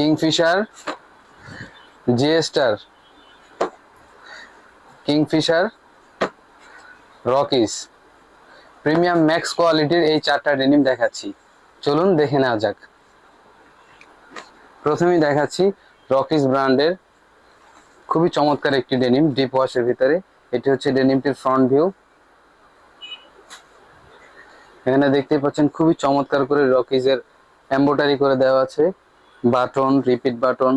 Kingfisher, জিএস্টার, Kingfisher, রকিস। Premium max কোয়ালিটির এই চারটা ডেনিম দেখাচ্ছি। চলুন দেখে নেওয়া যাক। প্রথমেই দেখাচ্ছি রকিস ব্র্যান্ডের খুবই চমৎকার একটি ডেনিম ডিপ ওয়াশের ভিতরে। এটি হচ্ছে ডেনিমটির ফ্রন্ট ভিউ। এখানে দেখতেই পাচ্ছেন খুবই চমৎকার করে রকিজের এম্বোটারি করে দেওয়া আছে। বাটন, রিপিট বাটন,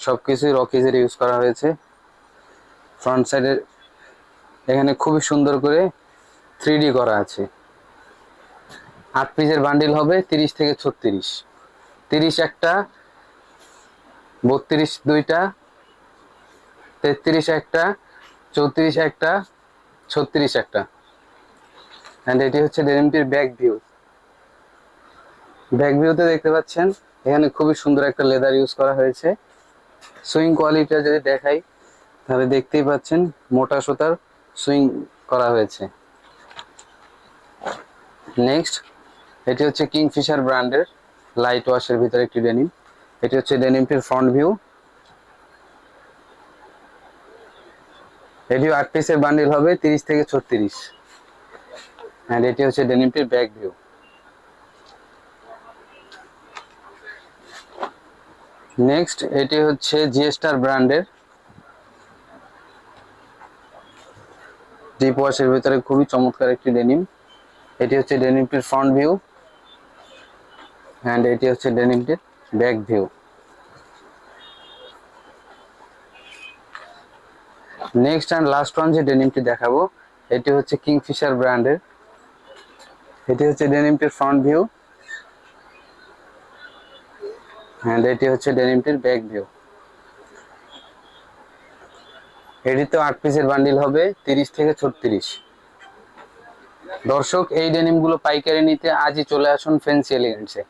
সবকিছুই রকিজের ইউজ করা হয়েছে। ফ্রন্ট সাইডে এখানে খুবই সুন্দর করে থ্রি করা আছে। আট পিসের বান্ডিল হবে তিরিশ থেকে ছত্রিশ। তিরিশ একটা, বত্রিশ দুইটা, তেত্রিশ একটা, চৌত্রিশ একটা, ছত্রিশ একটা। অ্যান্ড এটি হচ্ছে ডেনিমটির ব্যাক ভিউ ব্যাক ভিউতে দেখতে পাচ্ছেন এখানে খুবই সুন্দর একটা লেদার ইউজ করা হয়েছে। সুইং কোয়ালিটিটা যদি দেখাই, তাহলে দেখতেই পাচ্ছেন মোটা সুতার সুইং করা হয়েছে। নেক্সট এটি হচ্ছে কিংফিশার ব্র্যান্ডের লাইট ওয়াশের ভিতরে একটি ডেনিম এটি হচ্ছে ডেনিমটির ফ্রন্ট ভিউ এটিও আট পিসের বান্ডিল হবে, তিরিশ থেকে ছত্রিশ। অ্যান্ড এটি হচ্ছে ডেনিমটির ব্যাক ভিউ নেক্সট এটি হচ্ছে জিএস্টার ব্র্যান্ডের। ডিপ ওয়াশের ভিতরে খুবই চমৎকার একটি ডেনিম এটি হচ্ছে ডেনিমটির ফ্রন্ট ভিউ অ্যান্ড এটি হচ্ছে ডেনিমটির back view next and last one যে ডেনিমটি দেখাবো, এটি হচ্ছে কিংফিশার ব্র্যান্ডের। এটি হচ্ছে ডেনিমটির ফ্রন্ট ভিউ অ্যান্ড এটি হচ্ছে ডেনিমটির ব্যাক ভিউ এটি তো আট পিসের বান্ডিল হবে, তিরিশ থেকে ছত্রিশ। দর্শক, এই ডেনিমগুলো পাইকারি নিতে আজই চলে আসুন ফ্যান্সি এলিগেন্টসে